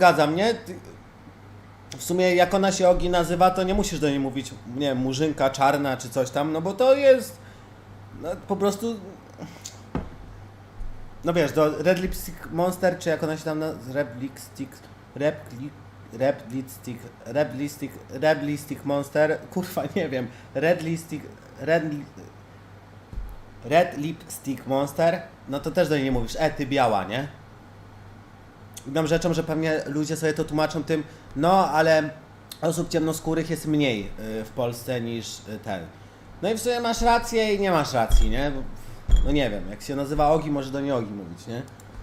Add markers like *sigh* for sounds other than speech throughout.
zgadzam, nie? W sumie jak ona się Ogi nazywa, to nie musisz do niej mówić, nie murzynka czarna czy coś tam, no bo to jest no, po prostu... No wiesz, do Red Lipstick Monster, czy jak ona się tam nazywa, Red Lipstick, Red, Lip- Red Lipstick, Red Lipstick, Red Lipstick Monster, kurwa, nie wiem, Red Lipstick, Red, Red Lipstick Monster, no to też do niej nie mówisz, e, ty biała, nie? Inną rzeczą, że pewnie ludzie sobie to tłumaczą tym, no ale osób ciemnoskórych jest mniej y, w Polsce niż y, ten. No i w sumie masz rację i nie masz racji, nie? Bo, no nie wiem, jak się nazywa Ogi, może do niej Ogi mówić, nie?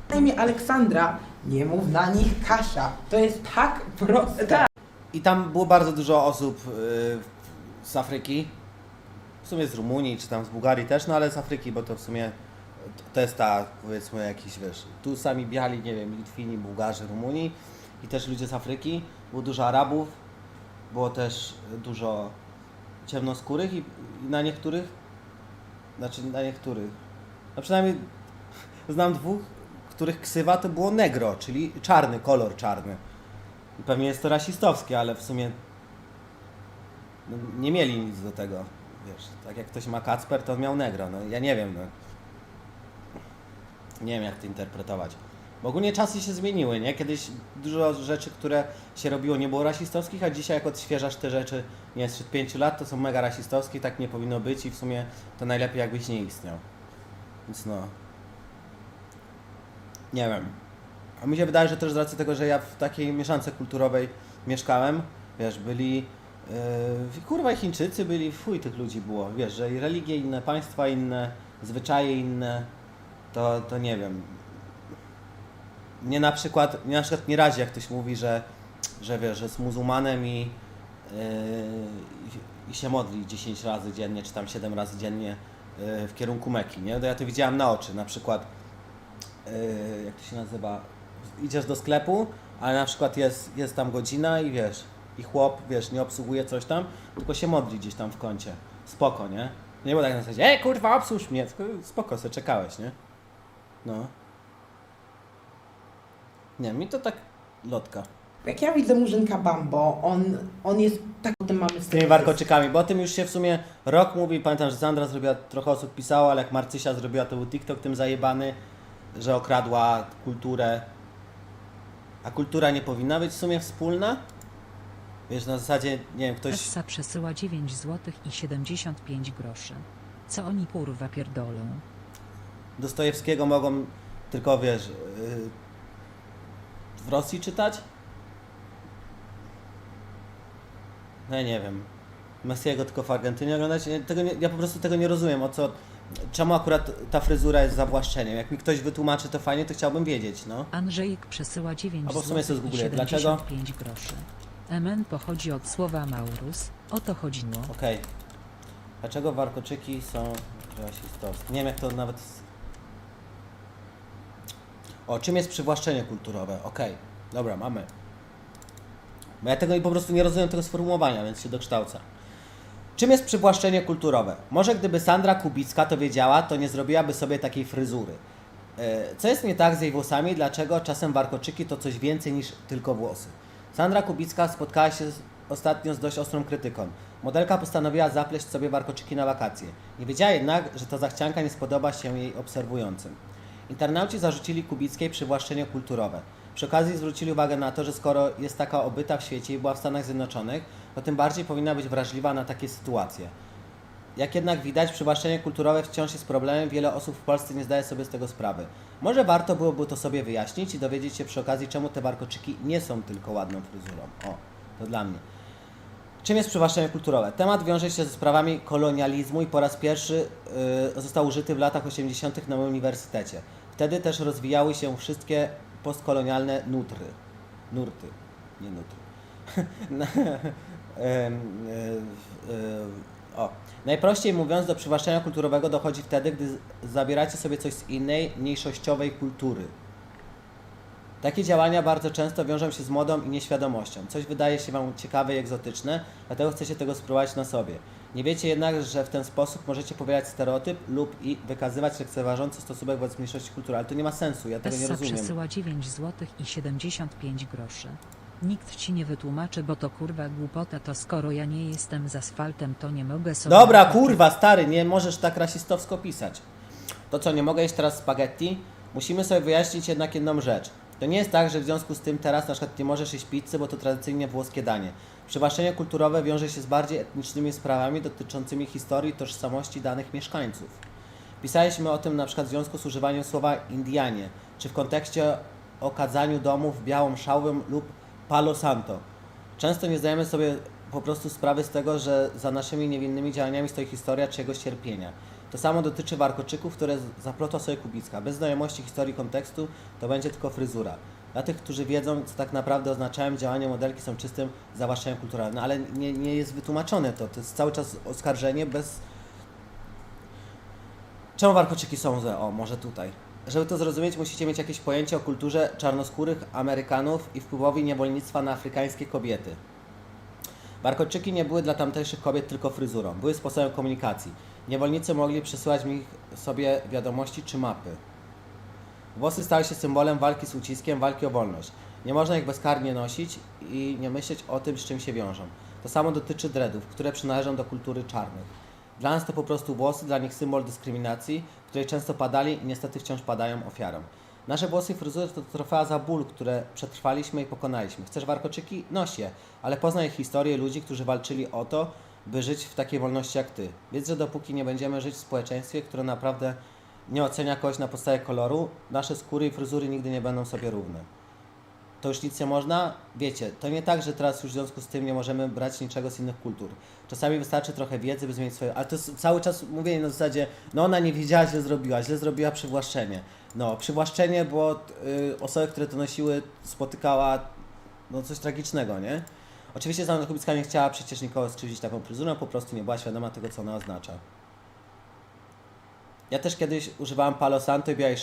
na imię Aleksandra, nie mów na nich Kasia. To jest tak proste. Tak. I tam było bardzo dużo osób y, z Afryki, w sumie z Rumunii, czy tam z Bułgarii też, no ale z Afryki, bo to w sumie to jest ta, powiedzmy, jakiś, wiesz, tu sami biali, nie wiem, Litwini, Bułgarzy, Rumuni i też ludzie z Afryki, było dużo Arabów, było też dużo ciemnoskórych i, i na niektórych, znaczy na niektórych, no przynajmniej *laughs* znam dwóch, których ksywa to było negro, czyli czarny, kolor czarny. I pewnie jest to rasistowskie, ale w sumie no, nie mieli nic do tego. Wiesz, tak jak ktoś ma Kacper, to on miał negro. No, ja nie wiem. No. Nie wiem, jak to interpretować. Bo ogólnie czasy się zmieniły, nie? Kiedyś dużo rzeczy, które się robiło, nie było rasistowskich, a dzisiaj jak odświeżasz te rzeczy, nie wiem, sprzed 5 lat, to są mega rasistowskie, tak nie powinno być i w sumie to najlepiej jakbyś nie istniał. Więc no. Nie wiem. A mi się wydaje, że też z racji tego, że ja w takiej mieszance kulturowej mieszkałem, wiesz, byli yy, kurwa Chińczycy byli, fuj tych ludzi było, wiesz, że i religie inne, państwa inne, zwyczaje inne, to, to nie wiem. Mnie na przykład, mnie na przykład nie razi, jak ktoś mówi, że, że wiesz, że jest muzułmanem i, yy, i, się modli 10 razy dziennie, czy tam 7 razy dziennie yy, w kierunku Meki, nie? To ja to widziałem na oczy, na przykład yy, jak to się nazywa, idziesz do sklepu, ale na przykład jest, jest tam godzina i wiesz, i chłop, wiesz, nie obsługuje coś tam, tylko się modli gdzieś tam w kącie. Spoko, nie? Nie było tak na zasadzie, ej kurwa, obsłuż mnie, spoko, se czekałeś, nie? No. Nie, mi to tak lotka. Jak ja widzę Murzynka Bambo, on, on jest tak, potem mamy Z tymi warkoczykami, bo o tym już się w sumie rok mówi, pamiętam, że Sandra zrobiła, trochę osób pisało, ale jak Marcysia zrobiła, to był TikTok tym zajebany, że okradła kulturę. A kultura nie powinna być w sumie wspólna? Wiesz, na zasadzie, nie wiem, ktoś... Essa przesyła 9 zł i 75 groszy. Co oni kurwa pierdolą? Dostojewskiego mogą tylko, wiesz, yy, w Rosji czytać? No ja nie wiem. Messiego tylko w Argentynie oglądać? Ja, tego nie, ja po prostu tego nie rozumiem, o co... Czemu akurat ta fryzura jest zawłaszczeniem? Jak mi ktoś wytłumaczy to fajnie, to chciałbym wiedzieć, no. Andrzejek przesyła 9 Albo w sumie sobie zgoogluję. Dlaczego? 75 groszy. MN pochodzi od słowa Maurus. O to chodziło. Okej. Dlaczego warkoczyki są rasistowskie? Nie wiem jak to nawet... O, czym jest przywłaszczenie kulturowe? Okej, dobra, mamy. Bo ja tego i po prostu nie rozumiem tego sformułowania, więc się dokształcę. Czym jest przywłaszczenie kulturowe? Może gdyby Sandra Kubicka to wiedziała, to nie zrobiłaby sobie takiej fryzury. E, Co jest nie tak z jej włosami? Dlaczego czasem warkoczyki to coś więcej niż tylko włosy? Sandra Kubicka spotkała się ostatnio z dość ostrą krytyką. Modelka postanowiła zapleść sobie warkoczyki na wakacje. Nie wiedziała jednak, że ta zachcianka nie spodoba się jej obserwującym. Internauci zarzucili Kubickiej przywłaszczenie kulturowe. Przy okazji zwrócili uwagę na to, że skoro jest taka obyta w świecie i była w Stanach Zjednoczonych, to tym bardziej powinna być wrażliwa na takie sytuacje. Jak jednak widać, przywłaszczenie kulturowe wciąż jest problemem, wiele osób w Polsce nie zdaje sobie z tego sprawy. Może warto byłoby to sobie wyjaśnić i dowiedzieć się przy okazji, czemu te warkoczyki nie są tylko ładną fryzurą. O, to dla mnie. Czym jest przywłaszczenie kulturowe? Temat wiąże się ze sprawami kolonializmu i po raz pierwszy y, został użyty w latach 80. na moim uniwersytecie. Wtedy też rozwijały się wszystkie postkolonialne nutry. Nurty, nie nutry. *laughs* Y, y, o. Najprościej mówiąc, do przywłaszczenia kulturowego dochodzi wtedy, gdy zabieracie sobie coś z innej, mniejszościowej kultury. Takie działania bardzo często wiążą się z modą i nieświadomością. Coś wydaje się Wam ciekawe i egzotyczne, dlatego chcecie tego spróbować na sobie. Nie wiecie jednak, że w ten sposób możecie powielać stereotyp lub i wykazywać lekceważący stosunek wobec mniejszości kultury, ale to nie ma sensu, ja tego nie Essa rozumiem. przesyła 9 zł i 75 groszy. Nikt ci nie wytłumaczy, bo to kurwa głupota, to skoro ja nie jestem z asfaltem, to nie mogę sobie... Dobra, kurwa, stary, nie możesz tak rasistowsko pisać. To co, nie mogę jeść teraz spaghetti? Musimy sobie wyjaśnić jednak jedną rzecz. To nie jest tak, że w związku z tym teraz na przykład nie możesz jeść pizzy, bo to tradycyjnie włoskie danie. Przywłaszczenie kulturowe wiąże się z bardziej etnicznymi sprawami dotyczącymi historii i tożsamości danych mieszkańców. Pisaliśmy o tym na przykład w związku z używaniem słowa Indianie, czy w kontekście okadzaniu domów białą szałwą lub palo santo. Często nie zdajemy sobie po prostu sprawy z tego, że za naszymi niewinnymi działaniami stoi historia czyjegoś cierpienia. To samo dotyczy warkoczyków, które zaplotła sobie Kubicka. Bez znajomości historii kontekstu to będzie tylko fryzura. Dla tych, którzy wiedzą, co tak naprawdę oznaczają działania modelki, są czystym zawłaszczeniem kulturalnym. No, ale nie, nie jest wytłumaczone to. To jest cały czas oskarżenie bez... Czemu warkoczyki są złe? O, może tutaj. Żeby to zrozumieć, musicie mieć jakieś pojęcie o kulturze czarnoskórych Amerykanów i wpływowi niewolnictwa na afrykańskie kobiety. Warkoczyki nie były dla tamtejszych kobiet tylko fryzurą, były sposobem komunikacji. Niewolnicy mogli przesyłać nich sobie wiadomości czy mapy. Włosy stały się symbolem walki z uciskiem, walki o wolność. Nie można ich bezkarnie nosić i nie myśleć o tym, z czym się wiążą. To samo dotyczy dreadów, które przynależą do kultury czarnych. Dla nas to po prostu włosy, dla nich symbol dyskryminacji, której często padali i niestety wciąż padają ofiarą. Nasze włosy i fryzury to trofea za ból, które przetrwaliśmy i pokonaliśmy. Chcesz warkoczyki? Noś je, ale poznaj historię ludzi, którzy walczyli o to, by żyć w takiej wolności jak ty. Wiedz, że dopóki nie będziemy żyć w społeczeństwie, które naprawdę nie ocenia kogoś na podstawie koloru, nasze skóry i fryzury nigdy nie będą sobie równe. To już nic nie można? Wiecie, to nie tak, że teraz już w związku z tym nie możemy brać niczego z innych kultur. Czasami wystarczy trochę wiedzy, by zmienić swoje... Ale to jest cały czas mówienie na zasadzie, no ona nie wiedziała, źle zrobiła, źle zrobiła przywłaszczenie. No, przywłaszczenie, bo y, osoby, które to nosiły, spotykała no coś tragicznego, nie? Oczywiście Zana Kubicka nie chciała przecież nikogo skrzywdzić taką fryzurą, po prostu nie była świadoma tego, co ona oznacza. Ja też kiedyś używałem Palo Santo i białej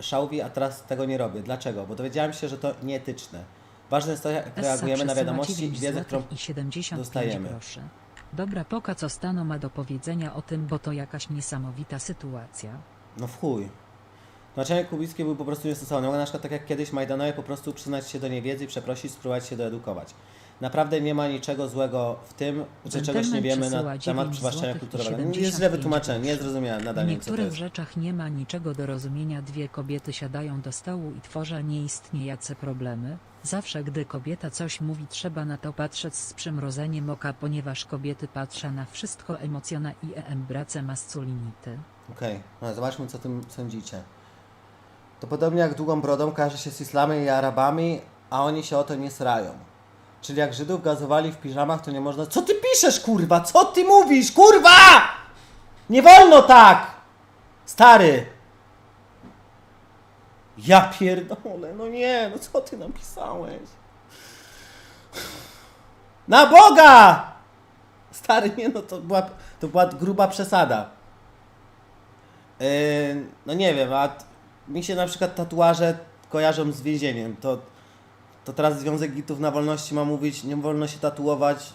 szałwi, a teraz tego nie robię. Dlaczego? Bo dowiedziałem się, że to nieetyczne. Ważne jest to, jak reagujemy na wiadomości i 9 wiedzę, którą... i 75 dostajemy. groszy. Dobra, poka co Stano ma do powiedzenia o tym, bo to jakaś niesamowita sytuacja. No w chuj. Naczelnik Kubicki był po prostu niestosowny. Mogę na przykład tak jak kiedyś Majdanowie po prostu przyznać się do niewiedzy i przeprosić, spróbować się doedukować. Naprawdę nie ma niczego złego w tym, że czegoś nie wiemy na temat 9 przywłaszczenia kulturowego. Nie jest 75 źle wytłumaczone, nie zrozumiałem nadal W niektórych rzeczach nie ma niczego do rozumienia. Dwie kobiety siadają do stołu i tworzą nieistniejące problemy. Zawsze gdy kobieta coś mówi trzeba na to patrzeć z przymrozeniem oka, ponieważ kobiety patrzą na wszystko emocjona i embrace masculinity. Okej, no zobaczmy co tym sądzicie. To podobnie jak długą brodą każe się z islamem i Arabami, a oni się o to nie srają. Czyli jak Żydów gazowali w piżamach, to nie można... Co ty piszesz, kurwa? Co ty mówisz, kurwa? Nie wolno tak! Stary! Ja pierdolę, no nie, no co ty napisałeś? Na Boga! Stary, nie no, to była, to była gruba przesada. Yy, no nie wiem, a mi się na przykład tatuaże kojarzą z więzieniem. To, to teraz Związek Gitów na Wolności ma mówić, nie wolno się tatuować,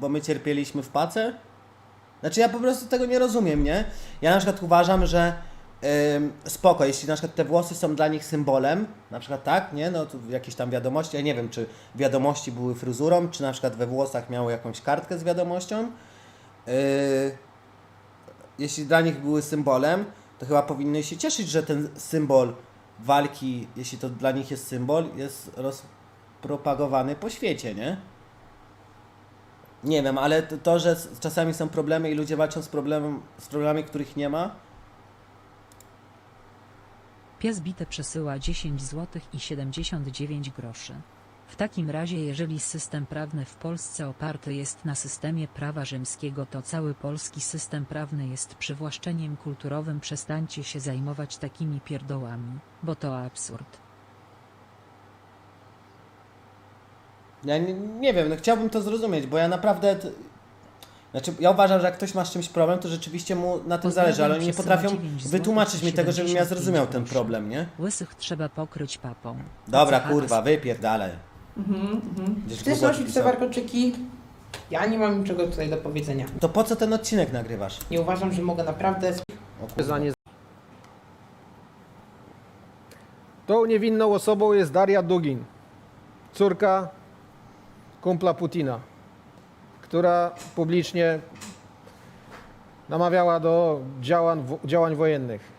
bo my cierpieliśmy w pace? Znaczy ja po prostu tego nie rozumiem, nie? Ja na przykład uważam, że ym, spoko, jeśli na przykład te włosy są dla nich symbolem, na przykład tak, nie? No to jakieś tam wiadomości, ja nie wiem, czy wiadomości były fryzurą, czy na przykład we włosach miały jakąś kartkę z wiadomością. Yy, jeśli dla nich były symbolem, to chyba powinny się cieszyć, że ten symbol walki, jeśli to dla nich jest symbol, jest rozpropagowany po świecie, nie? Nie wiem, ale to, że czasami są problemy i ludzie walczą z, problemem, z problemami, których nie ma, Pies bite przesyła 10 zł i 79 groszy. W takim razie jeżeli system prawny w Polsce oparty jest na systemie prawa rzymskiego to cały polski system prawny jest przywłaszczeniem kulturowym przestańcie się zajmować takimi pierdołami, bo to absurd. Ja nie, nie wiem, no chciałbym to zrozumieć, bo ja naprawdę. T... Znaczy, ja uważam, że jak ktoś ma z czymś problem, to rzeczywiście mu na tym Pozdrawiam zależy, ale oni nie potrafią 9 złotych wytłumaczyć mi tego, żebym ja 75 zrozumiał ten problem, nie? Łysych trzeba pokryć papą. Dobra, kurwa, wypierdalaj. Mhm, mhm. Chcesz nosić te warkoczyki? Ja nie mam niczego tutaj do powiedzenia. To po co ten odcinek nagrywasz? Nie uważam, że mogę naprawdę O kurwa. za nie... Tą niewinną osobą jest Daria Dugin, córka kumpla Putina, która publicznie namawiała do działań, działań wojennych.